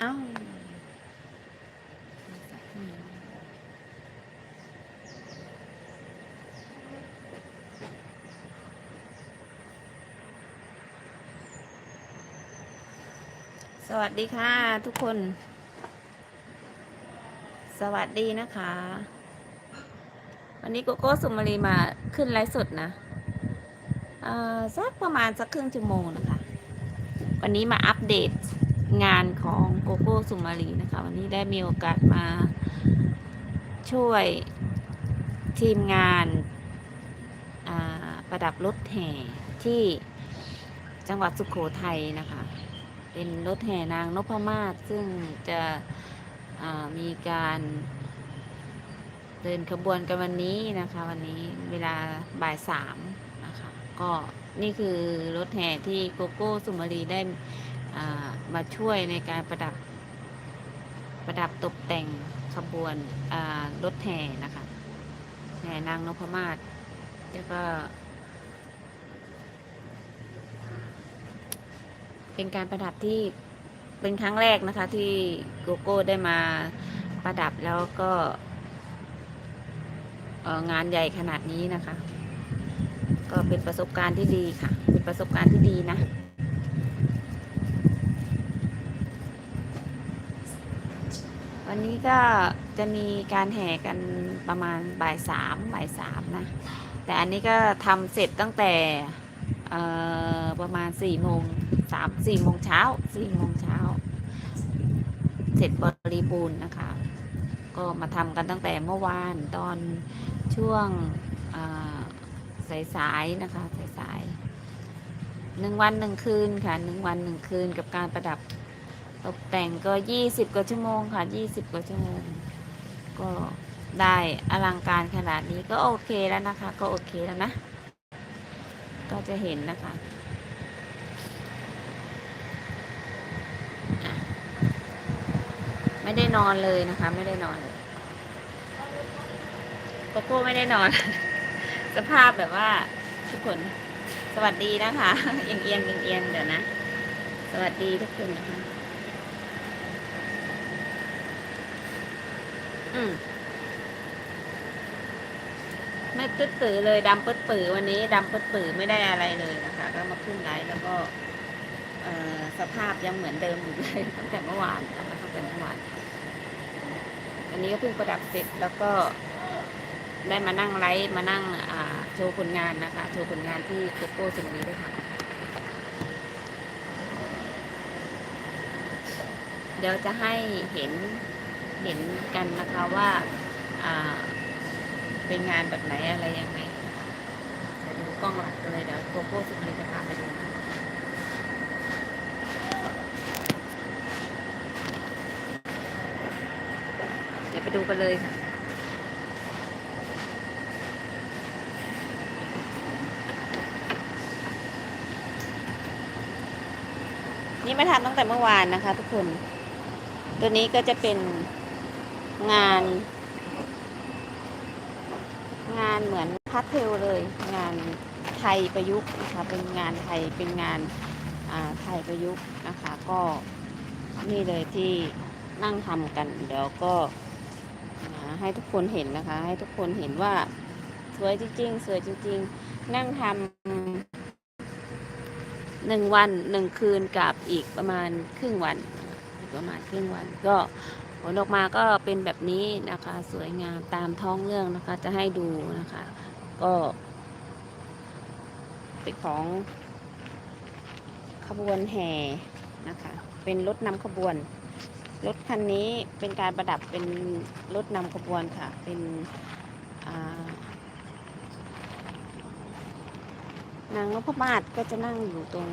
เอ้าสวัสดีค่ะทุกคน สวัสดีนะคะ วันนี้โกโก้สุมารีมาขึ้นไลฟ์สดนะอ่อสักประมาณสักครึ่งชั่วโมงนะคะ วันนี้มาอัปเดต งานของโกโก้สุมารีนะคะ วันนี้ได้มีโอกาสมาช่วยทีมงานาประดับรถแห่ที่จังหวัดสุขโขทัยนะคะ เป็นรถแห่นางนพมาศซึ่งจะมีการเดินขบวนกันวันนี้นะคะ วันนี้เวลาบ่ายสามนะคะ ก็นี่คือรถแห่ที่โกโก้สุมารีได้ มาช่วยในการประดับประดับตกแต่งขบวนรถแห่นะคะแห่นางนพมาศแล้วก็ เป็นการประดับที่เป็นครั้งแรกนะคะ ที่โกโก้ได้มาประดับแล้วก็งานใหญ่ขนาดนี้นะคะ ก็เป็นประสบการณ์ที่ดีค่ะ เป็นประสบการณ์ที่ดีนะ นนี้ก็จะมีการแห่กันประมาณบ่ายสามบ่ายสามนะ แต่อันนี้ก็ทำเสร็จตั้งแต่ประมาณสี่โมงสามสี่โมงเช้าสี่โมงเช้า เสร็จบริบูรณ์นะคะ ก็มาทำกันตั้งแต่เมื่อวานตอนช่วงสายๆนะคะสายๆหนึ่งวันหนึ่งคืนค่ะหนึ่งวันหนึ่งคืนกับการประดับ ตกแต่งก็ยี่สิบกว่าชั่วโมงค่ะยี่สิบกว่าชั่วโมง ก็ได้อลังการขนาดนี้ก็โอเคแล้วนะคะ ก็โอเคแล้วนะ ก็จะเห็นนะคะไม่ได้นอนเลยนะคะ ไม่ได้นอนเลยโกโก้ไม่ได้นอน สภาพแบบว่าทุกคนสวัสดีนะคะเอียงเอียงเอียงเอียงเดี๋ยวนะ สวัสดีทุกคนนะคะ อืม ไม่ตึ๊ดปือเลยดำปึ๊ดปือวันนี้ดำปึ๊ดปือไม่ได้อะไรเลยนะคะ ก็มาขึ้นไลฟ์แล้วก็สภาพยังเหมือนเดิมอยู่เลยตั้งแต่เมื่อวานนะคะตั้งแต่เมื่อวานวันนี้ก็เพิ่งประดับเสร็จแล้วก็ได้มานั่งไลฟ์มานั่งโชว์ผลงานนะคะโชว์ผลงานที่โกโก้สิ่งนี้ด้วยค่ะ เดี๋ยวจะให้เห็น เห็นกันนะคะว่าเป็นงานแบบไหนอะไรยังไงเดี๋ยวดูกล้องหลักเลยเดี๋ยวโกโก้สุดเลยจะพาไปดูนะเดี๋ยวไปดูกันเลยค่ะนี่มาทำตั้งแต่เมื่อวานนะคะ ทุกคน ตัวนี้ก็จะเป็น งาน งานเหมือนพาสเทลเลย งานไทยประยุกต์นะคะเป็นงานไทยเป็นงานาไทยประยุกต์นะคะ ก็นี่เลยที่นั่งทำกันเดี๋ยวก็ให้ทุกคนเห็นนะคะ ให้ทุกคนเห็นว่าสวยจริงๆสวยจริง ๆ นั่งทำหนึ่งวันหนึ่งคืนกับอีกประมาณครึ่งวัน ประมาณครึ่งวันก็ ผลออกมาก็เป็นแบบนี้นะคะ สวยงามตามท้องเรื่องนะคะ จะให้ดูนะคะ ก็เป็นของขบวนแห่นะคะ เป็นรถนำขบวน รถคันนี้เป็นการประดับเป็นรถนำขบวนค่ะ เป็นนางนพมาศก็จะนั่งอยู่ตรง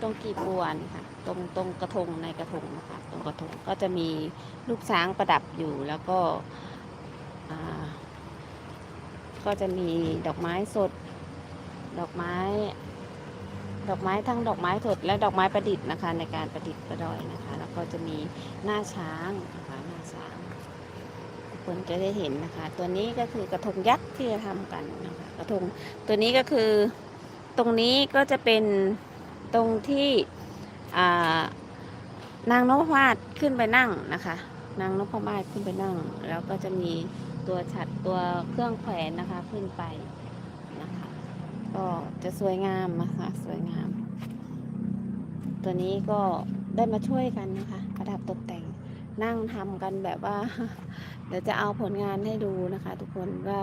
ตรงกีบบัวนค่ะตรงตรงกระทงในกระทงนะคะตรงกระทงก็จะมีลูกช้างประดับอยู่แล้วก็ก็จะมีดอกไม้สด ดอกไม้ ดอกไม้ทั้งดอกไม้สดและดอกไม้ประดิษฐ์นะคะในการประดิษฐ์ประดอยนะคะ แล้วก็จะมีหน้าช้างนะคะหน้าช้างคนจะได้เห็นนะคะ ตัวนี้ก็คือกระทงยักษ์ที่จะทำกันนะคะกระทงตัวนี้ก็คือตรงนี้ก็จะเป็น ตรงที่นางนพมาศขึ้นไปนั่งนะคะ นางนพมาศขึ้นไปนั่ง แล้วก็จะมีตัวฉัดตัวเครื่องแขวนนะคะขึ้นไปนะคะ ก็จะสวยงามนะคะสวยงาม ตัวนี้ก็ได้มาช่วยกันนะคะ ประดับตกแต่งนั่งทำกันแบบว่า เดี๋ยวจะเอาผลงานให้ดูนะคะ ทุกคนว่า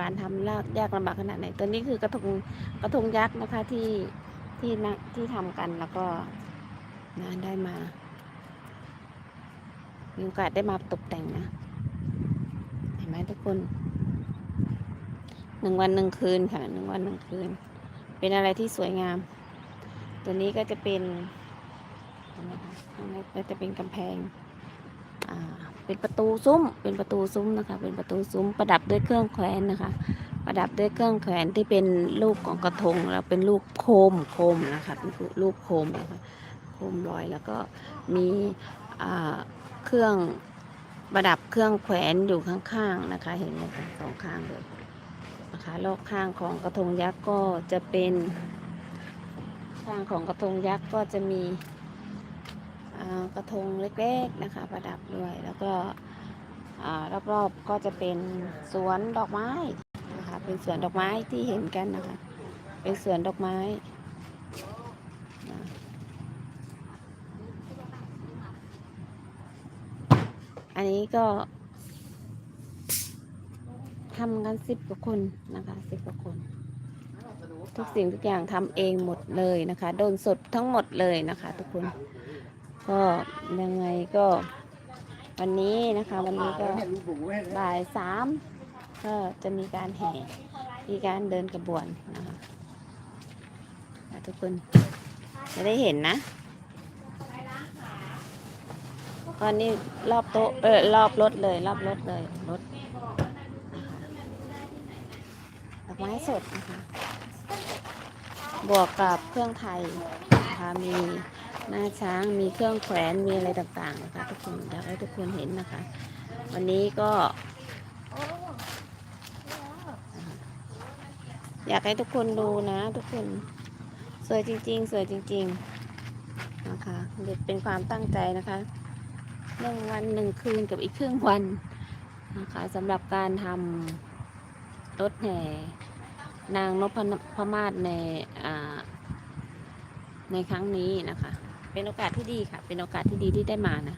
การทำยากลำบากขนาดไหนตัวนี้คือกระทงกระทงยักษ์นะคะที่ ที่นักที่ทำกันแล้วก็งานได้มามีโอกาสได้มาตกแต่งนะ เห็นไหมทุกคนหนึ่งวันหนึ่งคืนค่ะหนึ่งวันหนึ่งคืน เป็นอะไรที่สวยงาม ตัวนี้ก็จะเป็นนไหมคะก็จะเป็นกำแพงอ่าเป็นประตูซุ้ม เป็นประตูซุ้มนะคะ เป็นประตูซุ้มประดับด้วยเครื่องแขวนนะคะ ประดับด้วยเครื่องแขวนที่เป็นรูปของกระทง แล้วเป็นรูปโคมโคมนะคะเป็นรูปโคมนะคะโคมลอยแล้วก็มีเครื่องประดับเครื่องแขวนอยู่ข้างๆนะคะ เห็นไหมคะสองข้างเลยนะคะรอบข้างของกระทงยักษ์ก็จะเป็นข้างของกระทงยักษ์ก็จะมีกระทงเล็กๆนะคะ ประดับด้วยแล้วก็อรอบๆก็จะเป็นสวนดอกไม้ เป็นสวนดอกไม้ที่เห็นกันนะคะ เป็นสวนดอกไม้อันนี้ก็ทำกันสิบกว่าคนนะคะสิบกว่าคน ทุกสิ่งทุกอย่างทำเองหมดเลยนะคะโดนสดทั้งหมดเลยนะคะ ทุกคน ก็ยังไงก็ วันนี้นะคะ วันนี้ก็บ่ายสาม ก็จะมีการแห่ มีการเดินกระบวนนะคะทุกคนจะได้เห็นนะตอนนี้รอบโต๊ะเออรอบรถเลย รอบรถเลยรถดอกไม้สดนะคะบวกกับเครื่องไทยนะคะมีหน้าช้างมีเครื่องแขวนมีอะไรต่างๆนะคะทุกคนอยากให้ทุกคนเห็นนะคะ วันนี้ก็ อยากให้ทุกคนดูนะ ทุกคน สวยจริง ๆ สวยจริง ๆ นะคะเด็ดเป็นความตั้งใจนะคะหนึ่งวันหนึ่งคืนกับอีกครึ่งวันนะคะสำหรับการทำรถแห่นางนพพมาศในในครั้งนี้นะคะ เป็นโอกาสที่ดีค่ะ เป็นโอกาสที่ดีที่ได้มานะ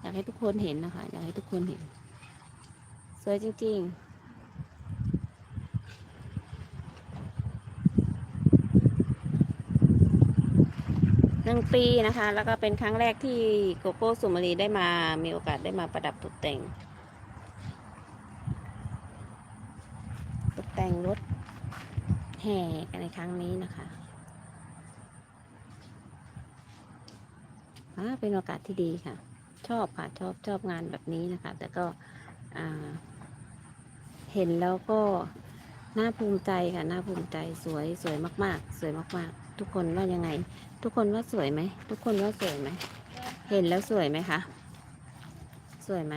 อยากให้ทุกคนเห็นนะคะ อยากให้ทุกคนเห็น สวยจริง ๆ หนึ่งปีนะคะ แล้วก็เป็นครั้งแรกที่โกโก้สุมารีได้มามีโอกาสได้มาประดับตกแต่ง ตกแต่งรถแห่กันในครั้งนี้นะคะเป็นโอกาสที่ดีค่ะ ชอบค่ะชอบชอบงานแบบนี้นะคะ แต่ก็เห็นแล้วก็น่าภูมิใจค่ะน่าภูมิใจสวยสวยมาก ๆ สวยมาก ๆ ทุกคนว่ายังไง ทุกคนว่าสวยไหม ทุกคนว่าสวยไหม เห็นแล้วสวยไหมคะ สวยไหม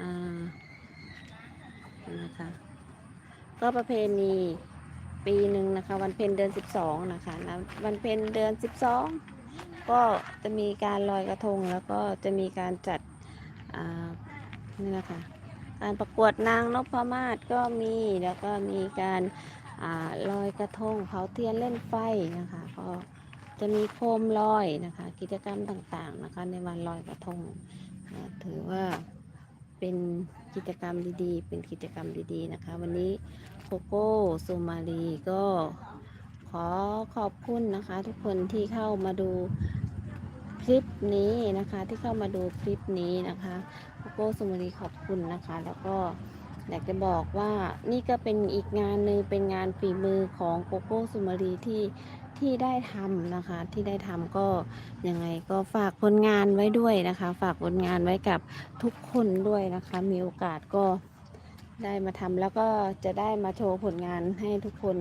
อ่านะคะก็ประเพณีปีหนึ่งนะคะ วันเพ็ญเดือนสิบสองนะคะนะวันเพ็ญเดือนสิบสองก็จะมีการลอยกระทงแล้วก็จะมีการจัดอ่านี่นะคะการประกวดนางนพมาศก็มีแล้วก็มีการ ลอยกระทงเผาเทียนเล่นไฟนะคะก็จะมีโคมลอยนะคะ กิจกรรมต่างๆนะคะ ในวันลอยกระทงถือว่าเป็นกิจกรรมดีๆ เป็นกิจกรรมดีๆนะคะ วันนี้โกโก้ซูมารีก็ขอขอบคุณนะคะ ทุกคนที่เข้ามาดูคลิปนี้นะคะ ที่เข้ามาดูคลิปนี้นะคะโกโก้ซูมารีขอบคุณนะคะ แล้วก็ อยากจะบอกว่านี่ก็เป็นอีกงานหนึ่งเป็นงานฝีมือของโกโก้ซูมารีที่ที่ได้ทำนะคะที่ได้ทำก็ยังไงก็ฝากผลงานไว้ด้วยนะคะ ฝากผลงานไว้กับทุกคนด้วยนะคะ มีโอกาสก็ได้มาทำแล้วก็จะได้มาโชว์ผลงานให้ทุกคน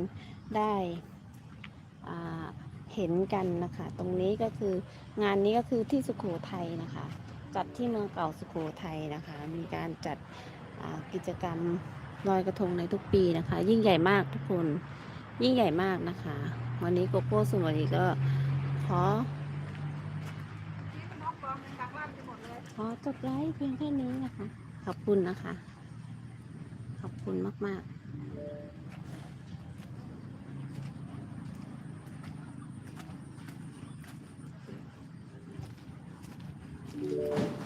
ได้เห็นกันนะคะ ตรงนี้ก็คืองานนี้ก็คือที่สุโขทัยนะคะ จัดที่เมืองเก่าสุโขทัยนะคะ มีการจัด กิจกรรมลอยกระทงในทุกปีนะคะ ยิ่งใหญ่มากทุกคน ยิ่งใหญ่มากนะคะ วันนี้โกโก้สุนวันนี้ก็ขอขอจบไลฟ์เพียงแค่นี้นะคะ ขอบคุณนะคะ ขอบคุณมาก ๆ嗯。